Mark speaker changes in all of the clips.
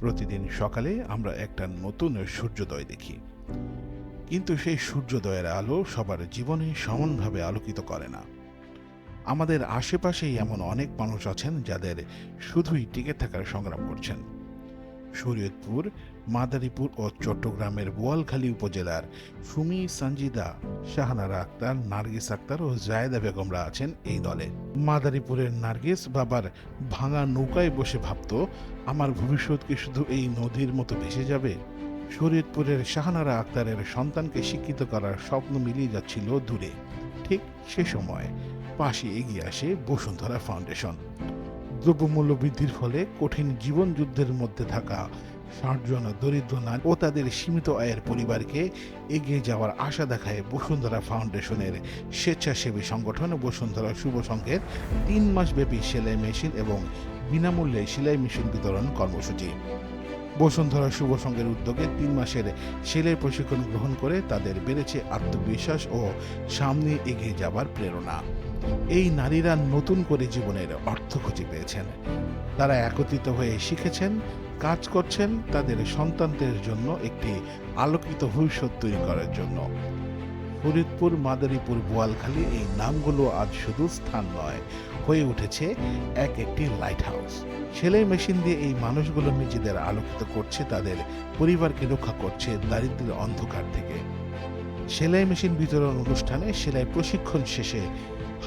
Speaker 1: প্রতিদিন সকালে আমরা একটা নতুন সূর্যোদয় দেখি। কিন্তু সেই সূর্যোদয়ের আলো সবার জীবনে সমানভাবে আলোকিত করে না। আমাদের আশেপাশেই এমন অনেক মানুষ আছেন যাদের শুধুই টিকে থাকার সংগ্রাম করছেন। শরীয়তপুর, মাদারীপুর ও চট্টগ্রামের বোয়ালখালী উপজেলার সুমি সঞ্জিদা শাহানারা আক্তার, নার্গিস আক্তার ও জায়েদা বেগমরা আছেন এই দলে। মাদারীপুরের নার্গিস বাবার ভাঙা নৌকায় বসে ভাবত, আমার ভবিষ্যৎ কি শুধু এই নদীর মতো ভেসে যাবে? শরীয়তপুরের শাহানারা আক্তারের সন্তানকে শিক্ষিত করার স্বপ্ন মিলিয়ে যাচ্ছিল দূরে। ঠিক সে সময় পাশে এগিয়ে আসে বসুন্ধরা ফাউন্ডেশন। দ্রব্যমূল্য বৃদ্ধির ফলে কঠিন জীবন যুদ্ধের মধ্যে থাকা ষাট জন দরিদ্র নারী ও তাদের সীমিত আয়ের পরিবারকে এগিয়ে যাওয়ার আশা দেখায় বসুন্ধরা ফাউন্ডেশনের স্বেচ্ছাসেবী সংগঠন। বসুন্ধরা শুভ সংঘের তিন মাসব্যাপী সেলাই মেশিন এবং বিনামূল্যে সেলাই মেশিন বিতরণ কর্মসূচি। বসুন্ধরা শুভ সংঘের উদ্যোগে তিন মাসের সেলাই প্রশিক্ষণ গ্রহণ করে তাদের বেড়েছে আত্মবিশ্বাস ও সামনে এগিয়ে যাবার প্রেরণা। এই নারীরা নতুন করে জীবনের অর্থ খুঁজে পেয়েছেন। তারা একত্রিত হয়ে শিখেছেন, কাজ করছেন তাদের সন্তানদের জন্য একটি আলোকিত ভবিষ্যৎ তৈরি করার জন্য। ফরিদপুর, মাদারীপুর, বোয়ালখালী এই নামগুলো আজ শুধু স্থান নয়, হয়ে উঠেছে এক একটি লাইট হাউস সেলাই মেশিন দিয়ে এই মানুষগুলো নিজেদের আলোকিত করছে, তাদের পরিবারকে রক্ষা করছে দারিদ্র্যের অন্ধকার থেকে। সেলাই মেশিন বিতরণ অনুষ্ঠানে সেলাই প্রশিক্ষণ শেষে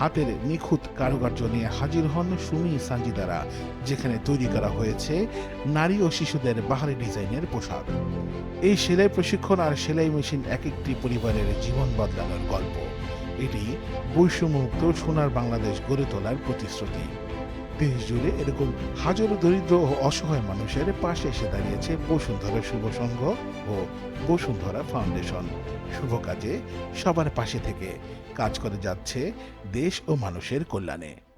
Speaker 1: হাতের নিখুঁত কারুকার্য নিয়ে হাজির হন সুমি সাঞ্জিদারা যেখানে তৈরি করা হয়েছে নারী ও শিশুদের বাহারি ডিজাইনের পোশাক। এই সেলাই প্রশিক্ষণ আর সেলাই মেশিন এক একটি পরিবারের জীবন বদলানোর গল্প। এটি বৈষম্যমুক্ত সোনার বাংলাদেশ গড়ে তোলার প্রতিশ্রুতি। দেশ জুড়ে এরকম হাজারো দরিদ্র ও অসহায় মানুষের পাশে এসে দাঁড়িয়েছে বসুন্ধরা শুভ সংঘ ও বসুন্ধরা ফাউন্ডেশন। শুভ কাজে সবার পাশে থেকে কাজ করে যাচ্ছে দেশ ও মানুষের কল্যাণে।